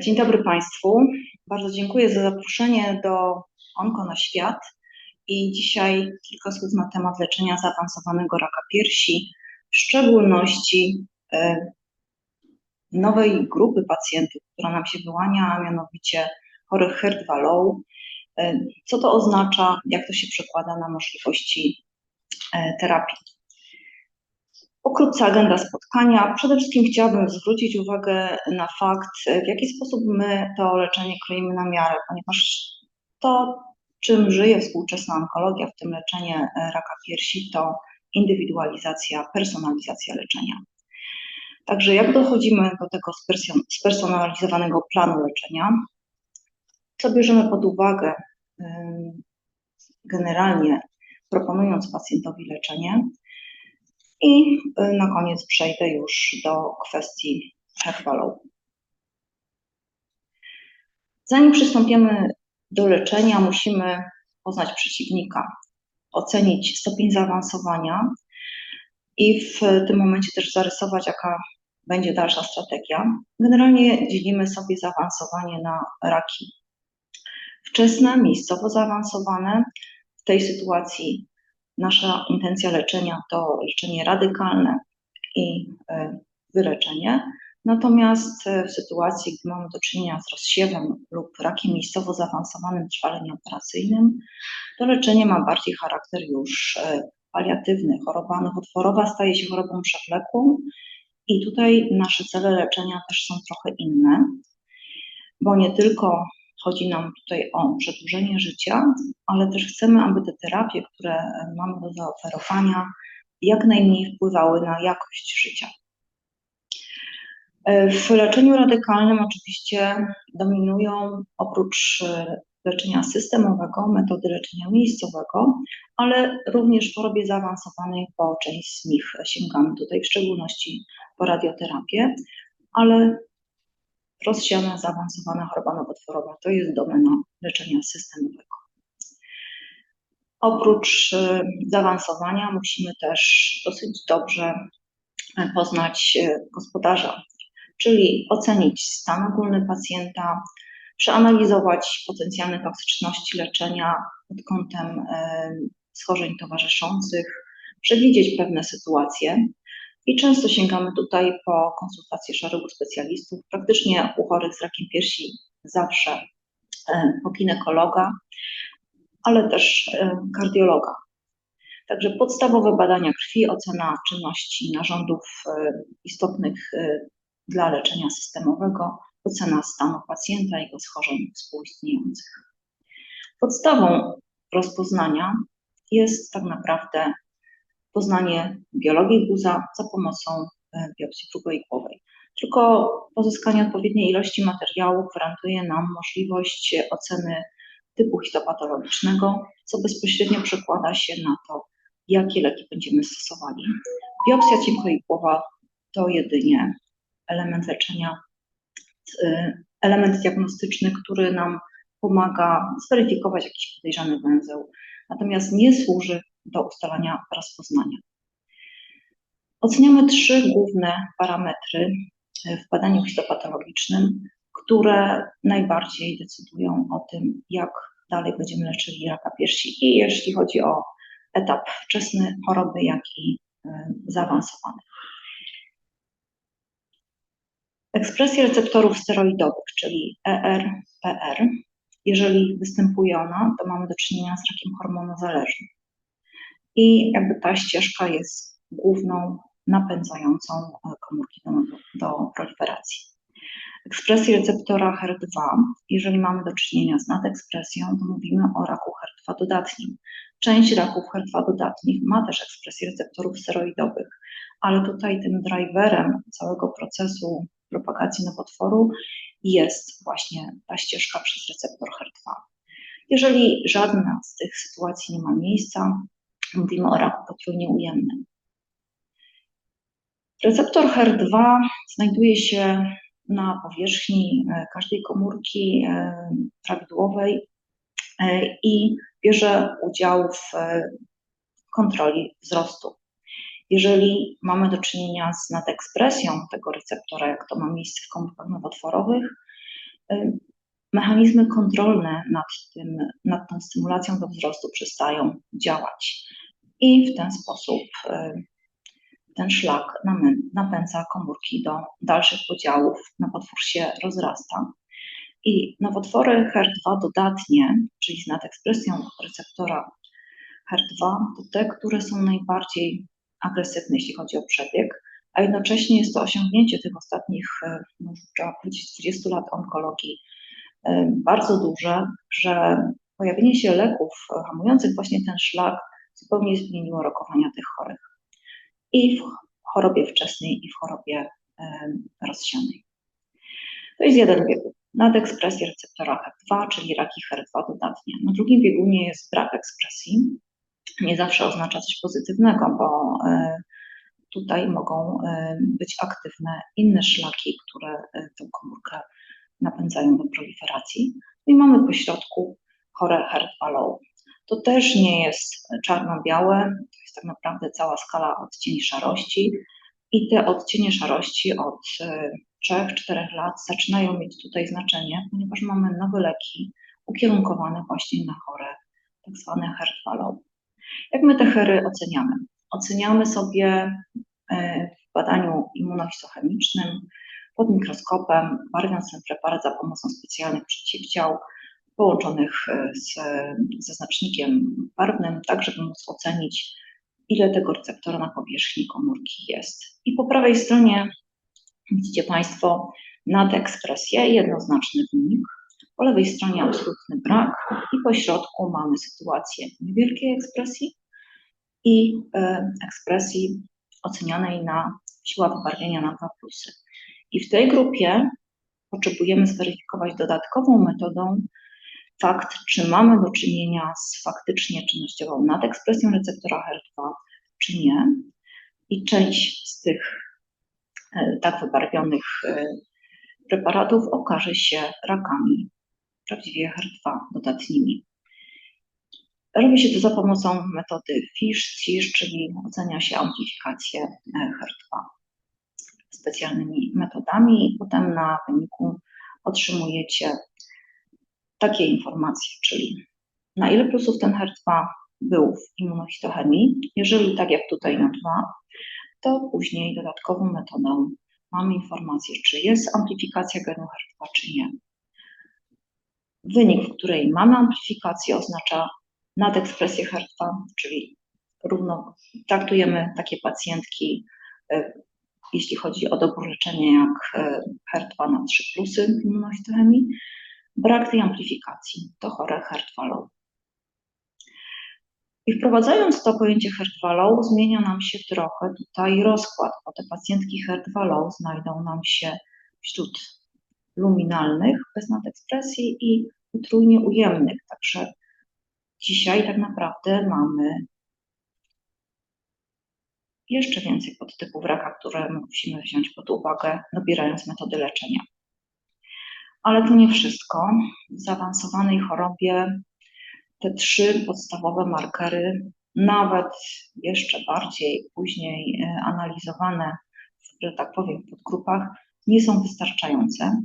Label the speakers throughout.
Speaker 1: Dzień dobry Państwu. Bardzo dziękuję za zaproszenie do Onko na świat. I dzisiaj kilka słów na temat leczenia zaawansowanego raka piersi, w szczególności e, nowej grupy pacjentów, która nam się wyłania, a mianowicie chorych HER2-low. E, co to oznacza, jak to się przekłada na możliwości e, terapii? Pokrótce agenda spotkania. Przede wszystkim chciałabym zwrócić uwagę na fakt, w jaki sposób my to leczenie kroimy na miarę, ponieważ to, czym żyje współczesna onkologia, w tym leczenie raka piersi, to indywidualizacja, personalizacja leczenia. Także jak dochodzimy do tego spersonalizowanego planu leczenia? Co bierzemy pod uwagę generalnie proponując pacjentowi leczenie? I y, na koniec przejdę już do kwestii herbalow. Zanim przystąpimy do leczenia, musimy poznać przeciwnika, ocenić stopień zaawansowania i w tym momencie też zarysować, jaka będzie dalsza strategia. Generalnie dzielimy sobie zaawansowanie na raki wczesne, miejscowo zaawansowane. W tej sytuacji Nasza intencja leczenia to leczenie radykalne i e, wyleczenie. Natomiast e, w sytuacji, gdy mamy do czynienia z rozsiewem lub rakiem miejscowo zaawansowanym trwale nieoperacyjnym, to leczenie ma bardziej charakter już e, paliatywny. Choroba nowotworowa staje się chorobą przewlekłą i tutaj nasze cele leczenia też są trochę inne, bo nie tylko Chodzi nam tutaj o przedłużenie życia, ale też chcemy, aby te terapie, które mamy do zaoferowania, jak najmniej wpływały na jakość życia. W leczeniu radykalnym oczywiście dominują oprócz e, leczenia systemowego, metody leczenia miejscowego, ale również w chorobie zaawansowanej po część z nich sięgamy tutaj, w szczególności po radioterapię, ale rozsiana, zaawansowana choroba nowotworowa. To jest domena leczenia systemowego. Oprócz y, zaawansowania musimy też dosyć dobrze e, poznać e, gospodarza, czyli ocenić stan ogólny pacjenta, przeanalizować potencjalne toksyczności leczenia pod kątem schorzeń towarzyszących, przewidzieć pewne sytuacje, i często sięgamy tutaj po konsultacje szeregu specjalistów. Praktycznie u chorych z rakiem piersi zawsze e, po ginekologa, ale też e, kardiologa. Także podstawowe badania krwi, ocena czynności narządów e, istotnych dla leczenia systemowego, ocena stanu pacjenta i jego schorzeń współistniejących. Podstawą rozpoznania jest tak naprawdę poznanie biologii guza za pomocą e, biopsji próboigłowej. Tylko pozyskanie odpowiedniej ilości materiału gwarantuje nam możliwość oceny typu histopatologicznego, co bezpośrednio przekłada się na to, jakie leki będziemy stosowali. Biopsja cienkoigłowa to jedynie element leczenia, e, element diagnostyczny, który nam pomaga zweryfikować jakiś podejrzany węzeł, natomiast nie służy do ustalania rozpoznania. Oceniamy trzy główne parametry w badaniu histopatologicznym, które najbardziej decydują o tym, jak dalej będziemy leczyli raka piersi i jeśli chodzi o etap wczesny choroby, jak i y, zaawansowany. Ekspresja receptorów steroidowych, czyli ER, PR, jeżeli występuje ona, to mamy do czynienia z rakiem hormonozależnym i jakby ta ścieżka jest główną napędzającą e, komórki do, do proliferacji. Ekspresji receptora HER2, jeżeli mamy do czynienia z nadekspresją, to mówimy o raku HER2 dodatnim. Część raków HER2 dodatnich ma też ekspresję receptorów steroidowych, ale tutaj tym driverem całego procesu propagacji nowotworu jest właśnie ta ścieżka przez receptor HER2. Jeżeli żadna z tych sytuacji nie ma miejsca, Mówimy o raku potrójnie ujemnym. Receptor HER2 znajduje się na powierzchni e, każdej komórki e, prawidłowej e, i bierze udział w kontroli wzrostu. Jeżeli mamy do czynienia z nadekspresją tego receptora, jak to ma miejsce w komórkach nowotworowych, mechanizmy kontrolne nad, tym, nad tą stymulacją do wzrostu przestają działać. I w ten sposób y, ten szlak napędza komórki do dalszych podziałów, nowotwór się rozrasta. I nowotwory HER2 dodatnie, czyli z nadekspresją receptora HER2, to te, które są najbardziej agresywne, jeśli chodzi o przebieg, a jednocześnie jest to osiągnięcie tych ostatnich, no, trzeba powiedzieć, 20 lat onkologii bardzo duże, że pojawienie się leków hamujących właśnie ten szlak zupełnie zmieniło rokowania tych chorych. I w chorobie wczesnej, i w chorobie e, rozsianej. To jest jeden biegun. Nadekspresja receptora HER2, czyli raki HER2 dodatnie. Na drugim biegunie jest brak ekspresji. Nie zawsze oznacza coś pozytywnego, bo tutaj mogą być aktywne inne szlaki, które tę komórkę napędzają do proliferacji. No i mamy po środku chore HER2 low. To też nie jest czarno-białe, to jest tak naprawdę cała skala odcieni szarości i te odcienie szarości od 3-4 e, lat zaczynają mieć tutaj znaczenie, ponieważ mamy nowe leki ukierunkowane właśnie na chore tak zwane HER2 low. Jak my te hery oceniamy? Oceniamy sobie e, w badaniu immunohistochemicznym pod mikroskopem, ten preparat za pomocą specjalnych przeciwciał połączonych e, z, ze znacznikiem barwnym, tak żeby móc ocenić, ile tego receptora na powierzchni komórki jest. I po prawej stronie widzicie Państwo nadekspresję, jednoznaczny wynik. Po lewej stronie absolutny brak i po środku mamy sytuację niewielkiej ekspresji i e, ekspresji ocenianej na siła wybarwienia na 2 plusy. I w tej grupie potrzebujemy zweryfikować dodatkową metodą fakt, czy mamy do czynienia z faktycznie czynnościową nadekspresją receptora HER2, czy nie. I część z tych e, tak wybarwionych e, preparatów okaże się rakami, prawdziwie HER2 dodatnimi. Robi się to za pomocą metody FISH-CISH, czyli ocenia się amplifikację e, HER2 specjalnymi metodami i potem na wyniku otrzymujecie takie informacje, czyli na ile plusów ten HER2 był w immunohistochemii. Jeżeli tak jak tutaj na 2, to później dodatkową metodą mamy informację, czy jest amplifikacja genu HER2, czy nie. Wynik, w której mamy amplifikację, oznacza nadekspresję HER2, czyli równo traktujemy takie pacjentki, e, jeśli chodzi o dobór leczenia, jak e, HER2 na 3 plusy immunohistochemii. Brak tej amplifikacji to chore HER2 low. I wprowadzając to pojęcie HER2 low, zmienia nam się trochę tutaj rozkład, bo te pacjentki HER2 low znajdą nam się wśród luminalnych bez nadekspresji i utrójnie ujemnych, także Dzisiaj tak naprawdę mamy jeszcze więcej podtypów raka, które musimy wziąć pod uwagę, dobierając metody leczenia. Ale to nie wszystko. W zaawansowanej chorobie te trzy podstawowe markery, nawet jeszcze bardziej później e, analizowane, że tak powiem, w podgrupach, nie są wystarczające.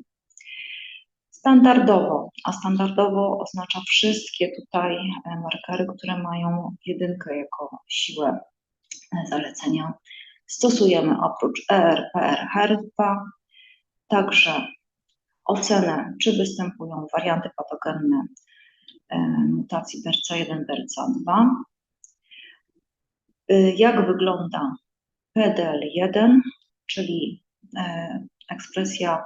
Speaker 1: Standardowo, a standardowo oznacza wszystkie tutaj e, markery, które mają jedynkę jako siłę e, zalecenia. Stosujemy oprócz ER, PR, HER2 także ocenę, czy występują warianty patogenne e, mutacji BRCA1, BRCA2, jak wygląda PDL1, czyli ekspresja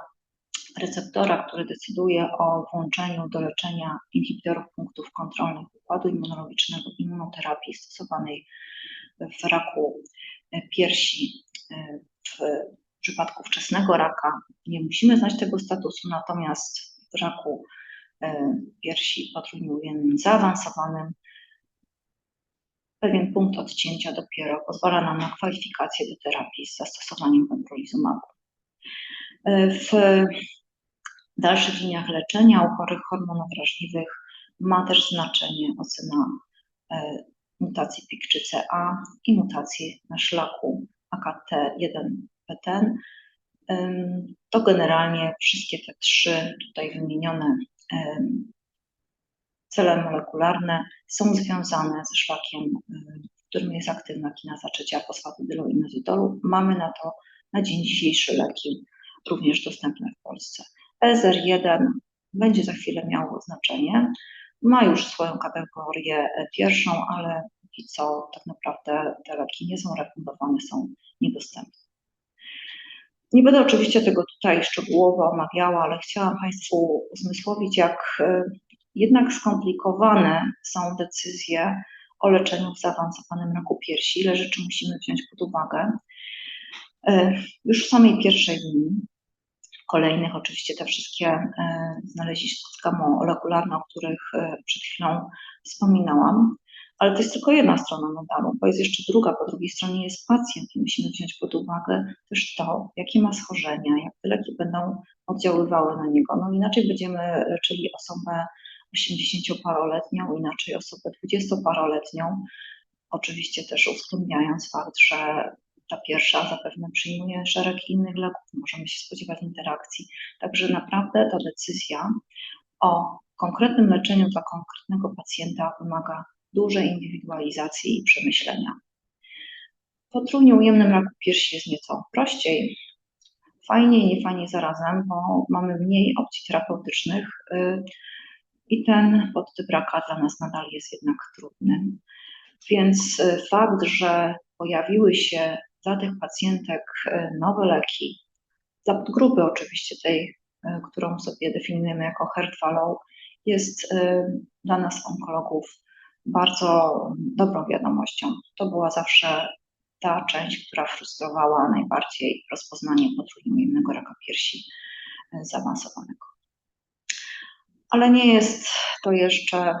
Speaker 1: receptora, który decyduje o włączeniu do leczenia inhibitorów punktów kontrolnych układu immunologicznego immunoterapii stosowanej w raku piersi w przypadku wczesnego raka. Nie musimy znać tego statusu, natomiast w raku piersi potrójnie zaawansowanym pewien punkt odcięcia dopiero pozwala nam na kwalifikację do terapii z zastosowaniem pembrolizumabu. W dalszych liniach leczenia u chorych hormonowrażliwych ma też znaczenie ocena mutacji PIK3CA i mutacji na szlaku AKT1-PTEN. to generalnie wszystkie te trzy tutaj wymienione cele molekularne są związane ze szlakiem, w którym jest aktywna kinaza trzecia fosfatydylu i mezytolu. Mamy na to na dzień dzisiejszy leki również dostępne w Polsce. EZR1 będzie za chwilę miało znaczenie. Ma już swoją kategorię pierwszą, ale póki co tak naprawdę te leki nie są refundowane, są niedostępne. Nie będę oczywiście tego tutaj szczegółowo omawiała, ale chciałam Państwu uzmysłowić, jak e, jednak skomplikowane są decyzje o leczeniu w zaawansowanym raku piersi, ile rzeczy musimy wziąć pod uwagę. E, już w samej pierwszej linii, kolejnych. Oczywiście te wszystkie e, znaleziska molekularne, o których przed chwilą wspominałam, ale to jest tylko jedna strona medalu, bo jest jeszcze druga, po drugiej stronie jest pacjent i musimy wziąć pod uwagę też to, jakie ma schorzenia, jak te leki będą oddziaływały na niego. No inaczej będziemy leczyli osobę 80-paroletnią, inaczej osobę 20-paroletnią, oczywiście też uwzględniając fakt, że ta pierwsza zapewne przyjmuje szereg innych leków, możemy się spodziewać interakcji. Także naprawdę ta decyzja o konkretnym leczeniu dla konkretnego pacjenta wymaga dużej indywidualizacji i przemyślenia. Po trójnie ujemnym raku piersi jest nieco prościej. Fajnie i niefajnie zarazem, bo mamy mniej opcji terapeutycznych y, i ten podtyp raka dla nas nadal jest jednak trudny. Więc y, fakt, że pojawiły się dla tych pacjentek y, nowe leki, dla podgrupy oczywiście tej, którą sobie definiujemy jako HER2-low, jest dla nas onkologów bardzo dobrą wiadomością. To była zawsze ta część, która frustrowała najbardziej rozpoznanie potrójnego raka piersi e, zaawansowanego. Ale nie jest to jeszcze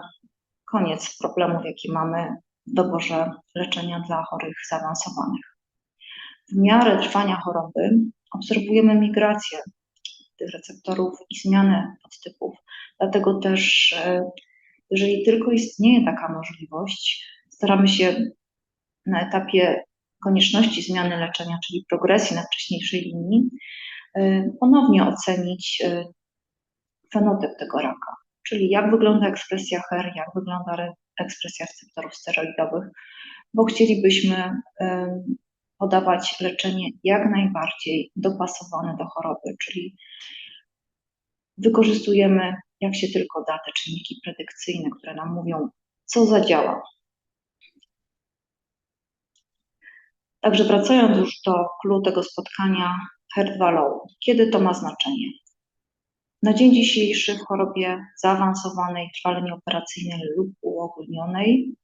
Speaker 1: koniec problemów, jakie mamy w doborze leczenia dla chorych zaawansowanych. W miarę trwania choroby obserwujemy migrację tych receptorów i zmianę podtypów. Dlatego też e, jeżeli tylko istnieje taka możliwość, staramy się na etapie konieczności zmiany leczenia, czyli progresji na wcześniejszej linii, y, ponownie ocenić y, fenotyp tego raka, czyli jak wygląda ekspresja HER, jak wygląda ekspresja receptorów steroidowych, bo chcielibyśmy podawać leczenie jak najbardziej dopasowane do choroby, czyli wykorzystujemy jak się tylko da te czynniki predykcyjne, które nam mówią, co zadziała. Także wracając już do kluczu tego spotkania, HER2 low. Kiedy to ma znaczenie? Na dzień dzisiejszy w chorobie zaawansowanej, trwale nieoperacyjnej lub uogólnionej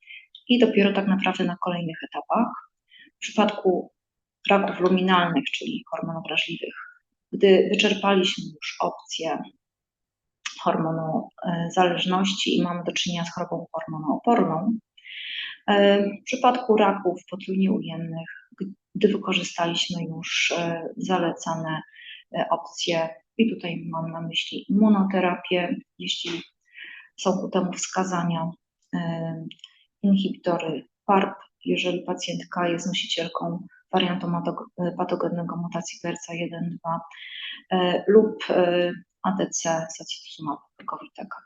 Speaker 1: i dopiero tak naprawdę na kolejnych etapach. W przypadku raków luminalnych, czyli hormonowrażliwych, gdy wyczerpaliśmy już opcje hormonu e, zależności i mamy do czynienia z chorobą hormonooporną. E, w przypadku raków potrójnie ujemnych, gdy wykorzystaliśmy już e, zalecane opcje, i tutaj mam na myśli immunoterapię, jeśli są ku temu wskazania, inhibitory PARP, jeżeli pacjentka jest nosicielką wariantu patogennego mutacji BRCA1-2 lub ADC sacituzumab wegovitego.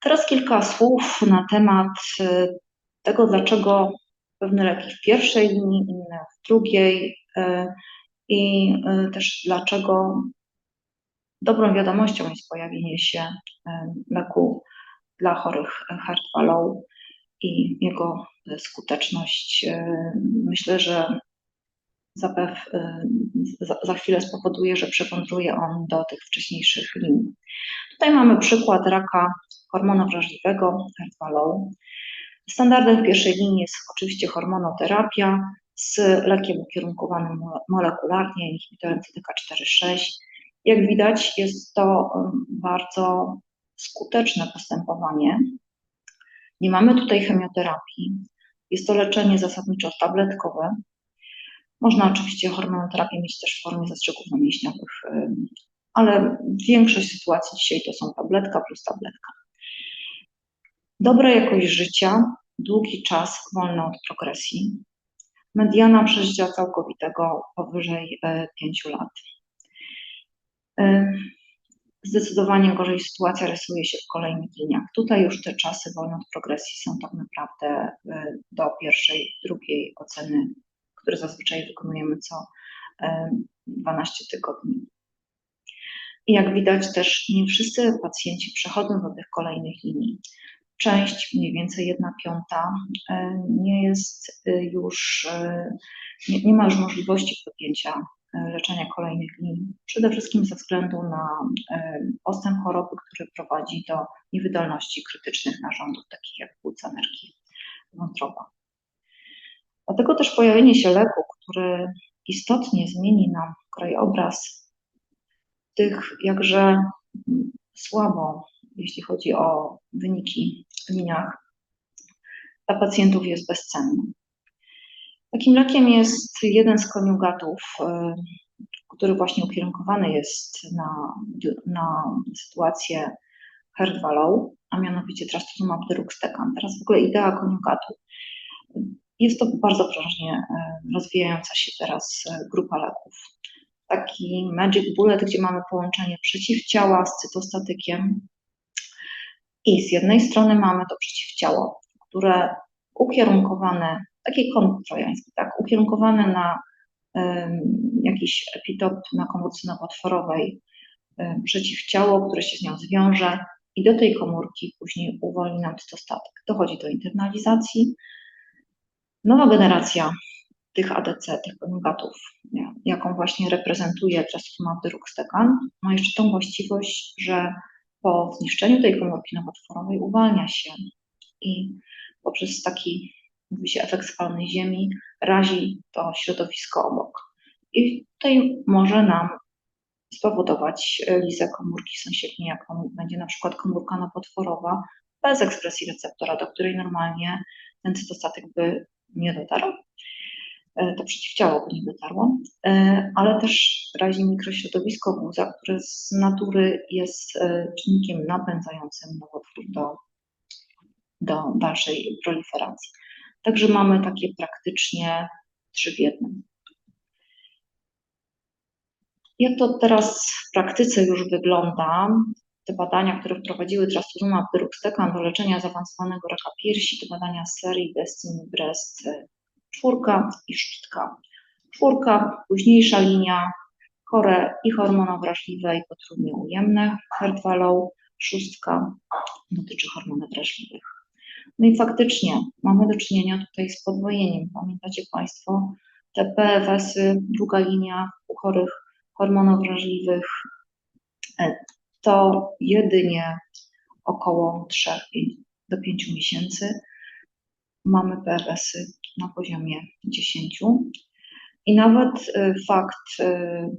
Speaker 1: Teraz kilka słów na temat tego, dlaczego pewne leki w pierwszej linii, inne w drugiej i też dlaczego dobrą wiadomością jest pojawienie się leku dla chorych HER2-low i jego skuteczność. Myślę, że zapew, y, za, chwilę spowoduje, że przewędruje on do tych wcześniejszych linii. Tutaj mamy przykład raka hormonu wrażliwego, HER2-low. Standardem w pierwszej linii jest oczywiście hormonoterapia z lekiem ukierunkowanym molekularnie, inhibitorem CDK4-6. Jak widać, jest to bardzo skuteczne postępowanie. Nie mamy tutaj chemioterapii. Jest to leczenie zasadniczo tabletkowe, można oczywiście hormonoterapię mieć też w formie zastrzyków namięśniowych, ale większość sytuacji dzisiaj to są tabletka plus tabletka. Dobra jakość życia, długi czas wolny od progresji, mediana przeżycia całkowitego powyżej 5 lat. Zdecydowanie gorzej sytuacja rysuje się w kolejnych liniach. Tutaj już te czasy wolne od progresji są tak naprawdę do pierwszej, drugiej oceny, które zazwyczaj wykonujemy co 12 tygodni. I jak widać też nie wszyscy pacjenci przechodzą do tych kolejnych linii. Część, mniej więcej jedna piąta, e, nie jest e, już, e, nie, nie ma już możliwości podjęcia leczenia kolejnych linii. Przede wszystkim ze względu na postęp choroby, który prowadzi do niewydolności krytycznych narządów, takich jak płuca, nerki, wątroba. Dlatego też pojawienie się leku, który istotnie zmieni nam krajobraz tych jakże słabo, jeśli chodzi o wyniki w liniach, dla pacjentów jest bezcenny. Takim lekiem jest jeden z koniugatów, y, który właśnie ukierunkowany jest na, na sytuację HER2-low, a mianowicie trastuzumab deruxtecan. Teraz w ogóle idea koniugatu. Jest to bardzo prężnie y, rozwijająca się teraz y, grupa leków taki magic bullet, gdzie mamy połączenie przeciwciała z cytostatykiem. I z jednej strony mamy to przeciwciało, które ukierunkowane, takie kontrojańskie, tak, ukierunkowane na jakiś epitop na komórce nowotworowej, przeciwciało, które się z nią zwiąże i do tej komórki później uwolni nam cytostatyk. Dochodzi do internalizacji. Nowa generacja tych ADC, tych koniugatów, jaką właśnie reprezentuje trastuzumab deruxtecan, ma jeszcze tą właściwość, że po zniszczeniu tej komórki nowotworowej uwalnia się i poprzez taki, mówi się, efekt spalnej ziemi razi to środowisko obok. I tutaj może nam spowodować lizę komórki sąsiedniej, jak będzie na przykład komórka nowotworowa bez ekspresji receptora, do której normalnie ten cytostatyk by nie dotarł. E, to przeciwciało by nie dotarło, e, ale też razi mikrośrodowisko guza, które z natury jest e, czynnikiem napędzającym nowotwór do, do dalszej proliferacji. Także mamy takie praktycznie trzy w jednym. Jak to teraz w praktyce już wygląda? Te badania, które wprowadziły trastuzumab deruxtecan do leczenia zaawansowanego raka piersi, to badania serii Destiny Breast czwórka i szóstka. Czwórka, późniejsza linia, chore i hormonowrażliwe i potrójnie ujemne, HER2-low, szóstka dotyczy hormonów wrażliwych. No i faktycznie mamy do czynienia tutaj z podwojeniem. Pamiętacie Państwo, te PFS-y, druga linia u chorych hormonowrażliwych e, to jedynie około 3 do 5 miesięcy mamy PFS-y na poziomie 10. I nawet y, fakt y,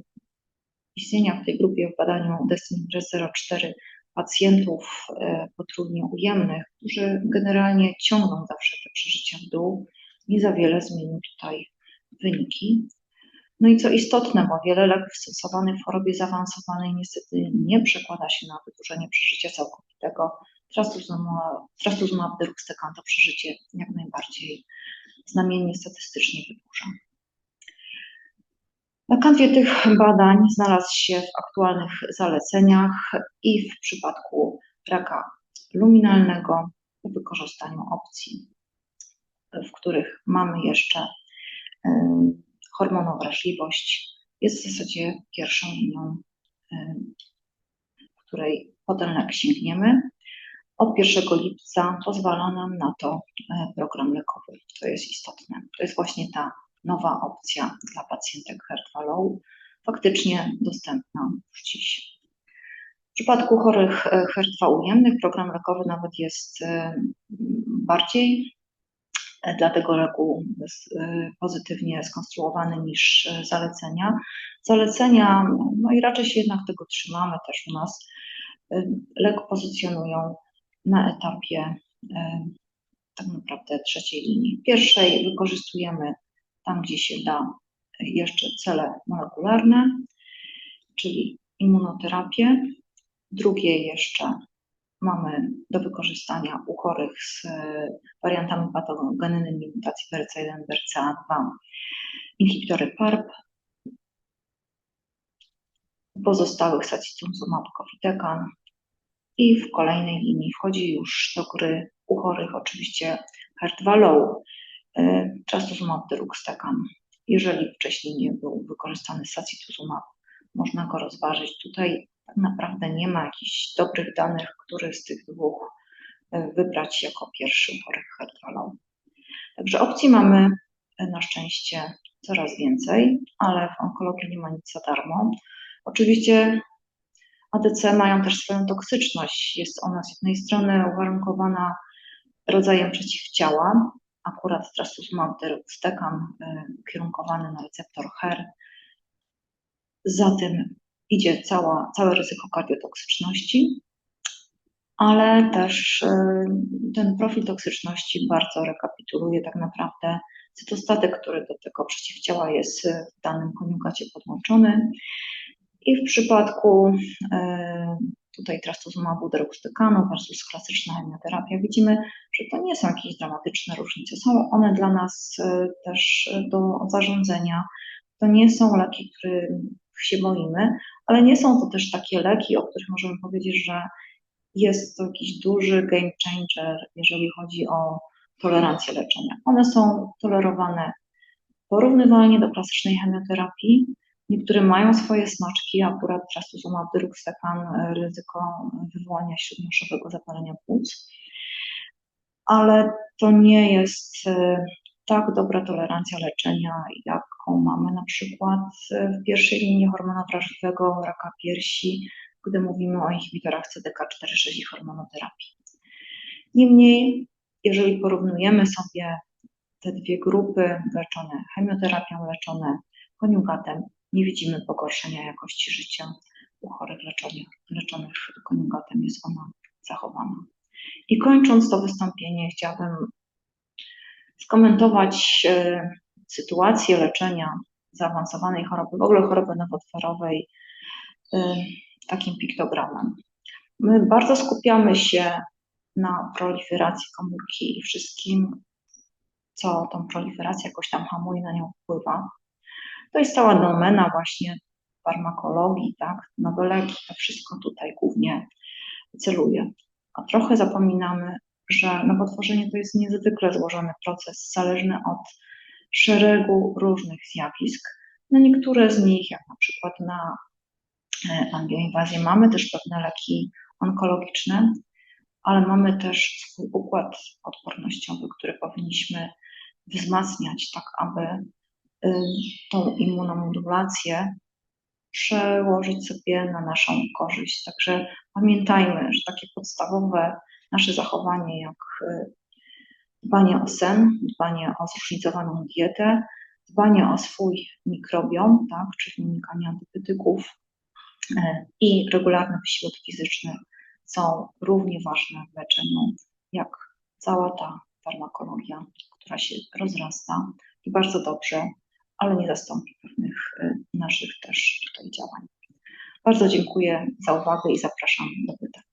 Speaker 1: istnienia w tej grupie w badaniu Destiny 04 pacjentów y, potrójnie ujemnych, którzy generalnie ciągną zawsze te przeżycia w dół, nie za wiele zmienił tutaj wyniki. No i co istotne, bo wiele leków stosowanych w chorobie zaawansowanej niestety nie przekłada się na wydłużenie przeżycia całkowitego. Trastuzumab deruxtecan to przeżycie jak najbardziej znamiennie statystycznie wydłuża. Na kanwie tych badań znalazł się w aktualnych zaleceniach i w przypadku raka luminalnego w wykorzystaniu opcji, w których mamy jeszcze hormonowrażliwość, jest w zasadzie pierwszą linią, której potem sięgniemy. Od 1 lipca pozwala nam na to e, program lekowy. To jest istotne. To jest właśnie ta nowa opcja dla pacjentek HER2-low, faktycznie dostępna już dziś. W przypadku chorych e, HER2 ujemnych program lekowy nawet jest e, bardziej dla tego leku pozytywnie skonstruowany niż zalecenia. Zalecenia, no i raczej się jednak tego trzymamy też u nas, lek pozycjonują na etapie e, tak naprawdę trzeciej linii. Pierwszej wykorzystujemy tam, gdzie się da jeszcze cele molekularne, czyli immunoterapię. Drugie jeszcze mamy do wykorzystania u chorych z e, wariantami patogennymi mutacji BRCA1, BRCA2 inhibitory PARP, pozostałych sacituzumab govitecan i w kolejnej linii wchodzi już do gry u chorych oczywiście HER2 low, trastuzumab deruxtecan. Jeżeli wcześniej nie był wykorzystany sacituzumab, można go rozważyć. Tutaj tak naprawdę nie ma jakichś dobrych danych, który z tych dwóch e, wybrać jako pierwszy HER2 low. Także opcji mamy e, na szczęście coraz więcej, ale w onkologii nie ma nic za darmo. Oczywiście ADC mają też swoją toksyczność. Jest ona z jednej strony uwarunkowana rodzajem przeciwciała, akurat trastuzumab deruxtecan y, ukierunkowany na receptor HER. Za tym idzie cała, całe ryzyko kardiotoksyczności, ale też y, ten profil toksyczności bardzo rekapituluje tak naprawdę cytostatek, który do tego przeciwciała jest w danym koniugacie podłączony. I w przypadku tutaj trastozumabu deruxtykanu versus klasyczna chemioterapia widzimy, że to nie są jakieś dramatyczne różnice. Są one dla nas e, też do zarządzania. To nie są leki, których się boimy, ale nie są to też takie leki, o których możemy powiedzieć, że jest to jakiś duży game changer, jeżeli chodzi o tolerancję leczenia. One są tolerowane porównywalnie do klasycznej chemioterapii, Niektóre mają swoje smaczki, akurat trastuzumab deruxtecan e, ryzyko wywołania śródnoszowego zapalenia płuc, ale to nie jest e, tak dobra tolerancja leczenia, jaką mamy na przykład e, w pierwszej linii hormona wrażliwego raka piersi, gdy mówimy o inhibitorach CDK4-6 i hormonoterapii. Niemniej, jeżeli porównujemy sobie te dwie grupy leczone chemioterapią, leczone koniugatem, nie widzimy pogorszenia jakości życia u chorych leczonych, leczonych koniugatem, jest ona zachowana. I kończąc to wystąpienie, chciałabym skomentować e, sytuację leczenia zaawansowanej choroby, w ogóle choroby nowotworowej, e, takim piktogramem. My bardzo skupiamy się na proliferacji komórki i wszystkim, co tą proliferację jakoś tam hamuje, na nią wpływa. To jest cała domena właśnie farmakologii, tak, nowe leki, to wszystko tutaj głównie celuje. A trochę zapominamy, że nowotworzenie to jest niezwykle złożony proces, zależny od szeregu różnych zjawisk. Na niektóre z nich, jak na przykład na e, angioinwazję, mamy też pewne leki onkologiczne, ale mamy też swój układ odpornościowy, który powinniśmy wzmacniać, tak aby tą immunomodulację przełożyć sobie na naszą korzyść. Także pamiętajmy, że takie podstawowe nasze zachowanie, jak y, dbanie o sen, dbanie o zróżnicowaną dietę, dbanie o swój mikrobiom, tak, czyli unikanie antybiotyków y, i regularny wysiłek fizyczny są równie ważne w leczeniu, jak cała ta farmakologia, która się rozrasta i bardzo dobrze ale nie zastąpi pewnych y, naszych też tutaj działań. Bardzo dziękuję za uwagę i zapraszam do pytań.